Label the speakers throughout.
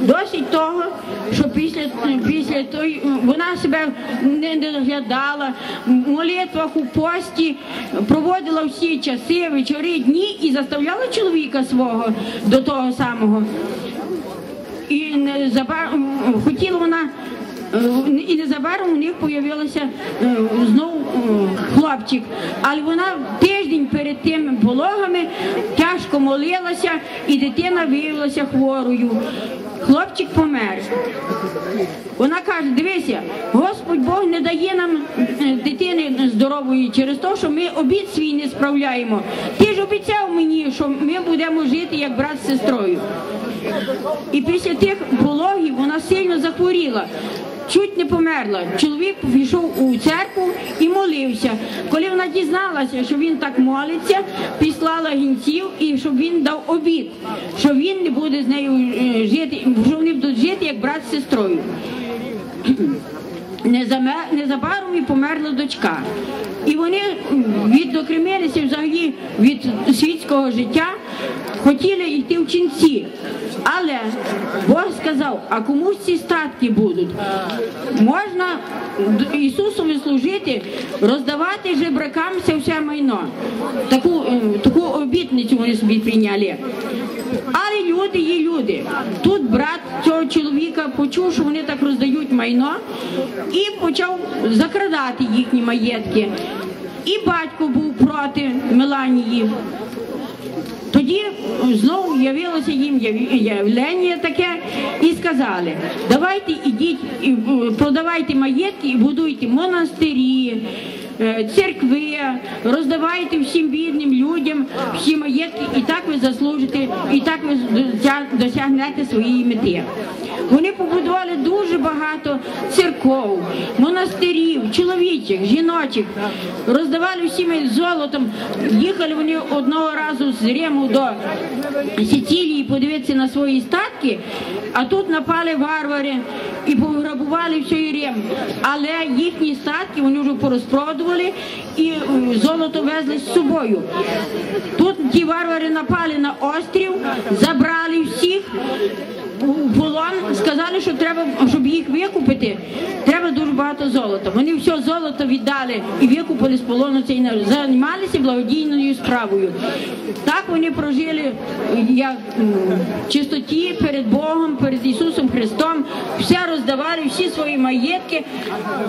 Speaker 1: Досить того, що після, після той вона себе не доглядала, в молитвах у пості проводила всі часи, вечори, дні і заставляла чоловіка свого до того самого. І не забав... хотіла вона. Е, І незабаром у них з'явився знову е, хлопчик. Але вона тиждень перед тими пологами тяжко молилася, і дитина виявилася хворою. Хлопчик помер. Вона каже: дивися, Господь Бог не дає нам е, дитини здорової через те, що ми обід свій не справляємо. Ти ж обіцяв мені, що ми будемо жити як брат з сестрою. І після тих пологів вона сильно захворіла. Чуть не померла. Чоловік пішов у церкву і молився. Коли вона дізналася, що він так молиться, післала гінців і щоб він дав обід, що він не буде з нею е, жити, що вони будуть жити як брат з сестрою. Незабаром і померла дочка. І вони відокремилися взагалі від світського життя, хотіли йти в ченці. Але Бог сказав, а комусь ці статки будуть. Можна Ісусові служити, роздавати жебракам все все майно. Таку, е, таку обітницю вони собі прийняли. Але люди є люди. Тут брат цього чоловіка почув, що вони так роздають майно, і почав закрадати їхні маєтки. І батько був проти Меланії. Тоді знову явилося їм явлення таке і сказали, давайте ідіть, продавайте маєтки і будуйте монастирі, церкви, роздавайте всім бідним людям всі маєтки, і так ви заслужите, і так ви досягнете своєї мети. Вони побудували дуже багато церков, монастирів, чоловічих, жіночих, роздавали всім золотом. Їхали вони одного разу з Риму до Сицилії подивитися на свої статки, а тут напали варвари і пограбували всій Рим. Але їхні статки вони вже порозпродували 不哩 і е, золото везли з собою. Тут ті варвари напали на острів, забрали всіх у полон, сказали, що треба, щоб їх викупити, треба дуже багато золота. Вони все золото віддали і викупили з полону цей народ. Займалися благодійною справою. Так вони прожили як чистоті перед Богом, перед Ісусом Христом, все роздавали, всі свої маєтки,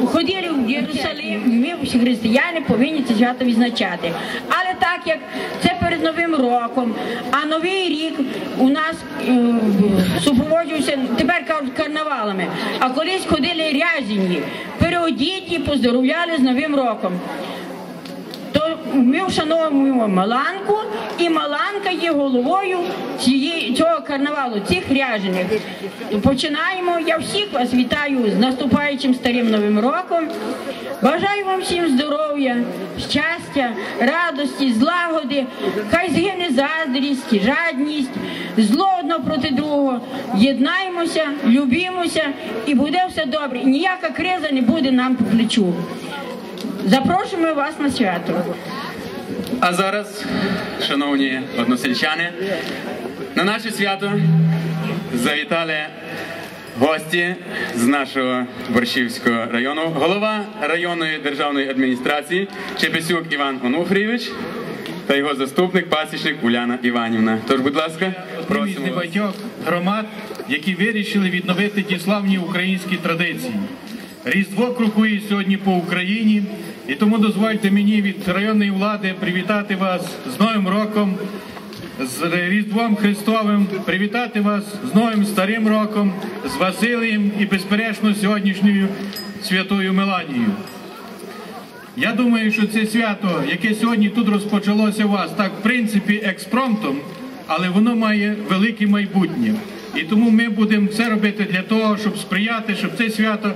Speaker 1: ходили в Єрусалим. Ми всі християни повинні це свято відзначати. Але так як це перед Новим роком, а Новий рік у нас е, супроводжувався тепер карнавалами. А колись ходили рязні, переодіті, поздоровляли з Новим роком. То ми вшановуємо Маланку, і Маланка є головою цієї, карнавалу, цих ряжених. Починаємо. Я всіх вас вітаю з наступаючим старим новим роком. Бажаю вам всім здоров'я, щастя, радості, злагоди. Хай згине заздрість, жадність, зло одно проти другого. Єднаємося, любімося і буде все добре. Ніяка криза не буде нам по плечу. Запрошуємо вас на свято.
Speaker 2: А зараз, шановні односельчани, на наше свято завітали гості з нашого Борщівського району, голова районної державної адміністрації Чепесюк Іван Онуфрійович та його заступник, пасічник Уляна Іванівна. Тож, будь ласка, просимо. вас.
Speaker 3: небагатьох громад, які вирішили відновити ті славні українські традиції. Різдво крокує сьогодні по Україні, і тому дозвольте мені від районної влади привітати вас з Новим роком, з Різдвом Христовим, привітати вас з Новим Старим роком, з Василієм і, безперечно, сьогоднішньою святою Меланією. Я думаю, що це свято, яке сьогодні тут розпочалося у вас, так в принципі експромтом, але воно має велике майбутнє. І тому ми будемо все робити для того, щоб сприяти, щоб це свято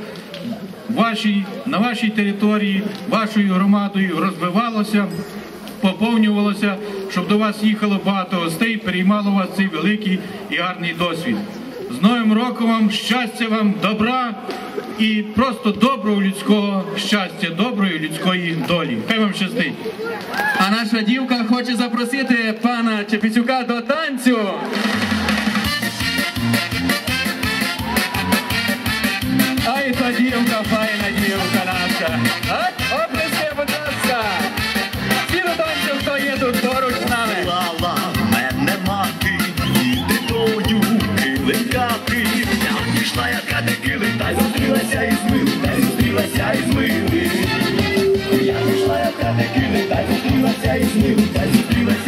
Speaker 3: вашій, на вашій території, вашою громадою розвивалося, поповнювалося, щоб до вас їхало багато гостей, переймало вас цей великий і гарний досвід. З Новим роком вам щастя, вам добра і просто доброго людського щастя, доброї людської долі. Хай вам щастить.
Speaker 2: А наша дівка хоче запросити пана Чепіцюка до танцю.
Speaker 4: Не кили, та зустрілася із милим, та зустрілася із милим. Я пішла, як хати кили, та зустрілася із милим, та зустрілася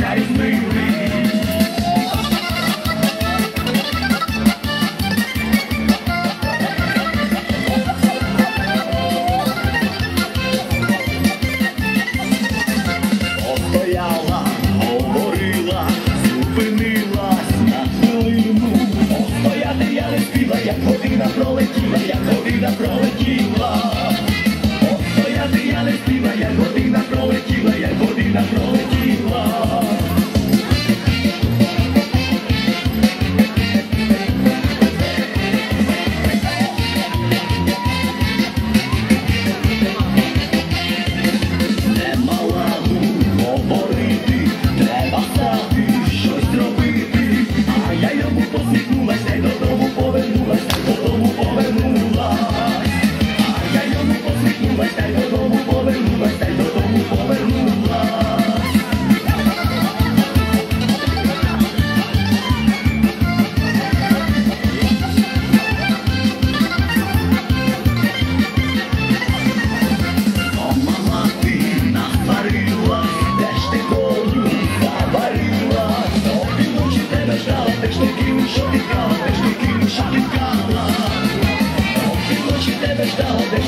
Speaker 4: ж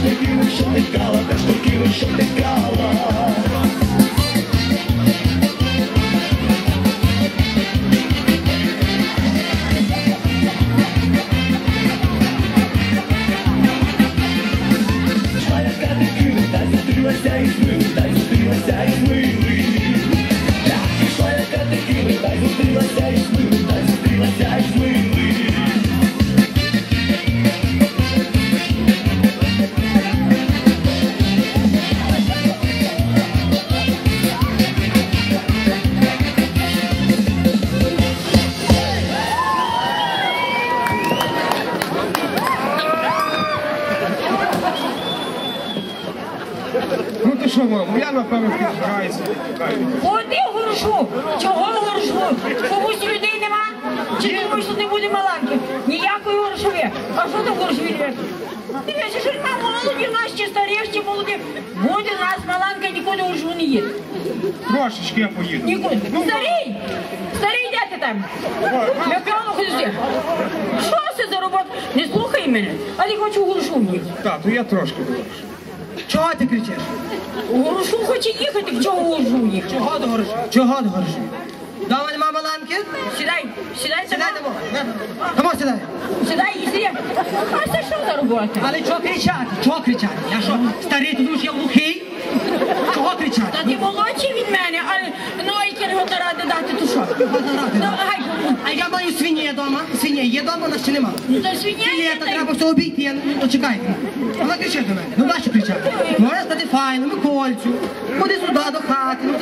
Speaker 4: ти кинув, що ти вкрала, де ж ти кинув, що ти
Speaker 5: Ну ти що, мамо, я напевно збираюся.
Speaker 1: Ходи в горошу. Чого в горошу? Комусь людей нема? Чи ти думаєш, що не буде маланки? Ніякої горошові. А що там горошові? Дивіться, що нема молоді, в нас ще старі, ще молоді. Буде нас маланка, нікуди в горошу не їде.
Speaker 5: Трошечки я поїду.
Speaker 1: Нікуди.
Speaker 5: Ну,
Speaker 1: Старий! Старий, де ти там? Я певно ходити. Що це за робота? Не слухай мене, а я хочу в горошу їхати.
Speaker 5: Тату, я трошки буду.
Speaker 6: Чого ти кричиш?
Speaker 1: У горошу хоче їхати, чого в горошу їхати?
Speaker 6: Чого до Горошу? Чого до Горошу? Дома нема маланки?
Speaker 1: Сідай, сідай,
Speaker 6: Сідай
Speaker 1: сідай.
Speaker 6: тому. Тому сідай.
Speaker 1: Сідай і сідай. А це що за робота?
Speaker 6: Але чого кричати? Чого кричати? Я що, старий, тут я глухий? Чого?
Speaker 1: Та ти молодший від мене, але ну яке його ради дати, то що? Ну, гай,
Speaker 6: А я маю свині вдома. Свині є вдома, нас ще нема.
Speaker 1: ну то свиня є,
Speaker 6: Літо
Speaker 1: та й-
Speaker 6: треба все обійти, ну чекайте. Вона кричить до мене. Ну нащо кричати? Може стати файно, Микольцю. Ходи сюди до хати. Ну,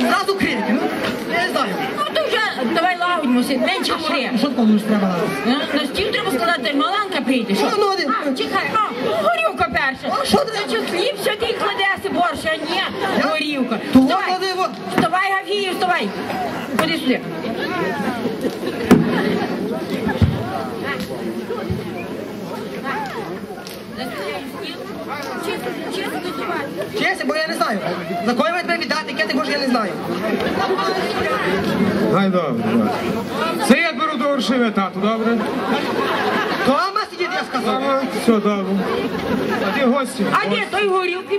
Speaker 6: зразу крики, ну. Я не знаю.
Speaker 1: Ну то вже давай лагодьмося, менше
Speaker 6: А
Speaker 1: говори.
Speaker 6: що, такого ж треба?
Speaker 1: Ну, На стіл треба складати, маланка прийде. Що?
Speaker 6: Ну, ну, один.
Speaker 1: А, чекай, а, горівка перша.
Speaker 6: А що ти?
Speaker 1: Хліб сюди кладеться, борщ, а ні, горівка. Вставай, вставай, Гафію, вставай. Ходи сюди. Чесно,
Speaker 6: бо я не знаю. За кого я тебе віддати, яке ти хочеш, я не знаю.
Speaker 5: Ай, добре. Це я беру до горшиви, тату, добре?
Speaker 6: Дома сидіти, я сказав.
Speaker 5: Все добре. А ти гості?
Speaker 1: А де той горілки?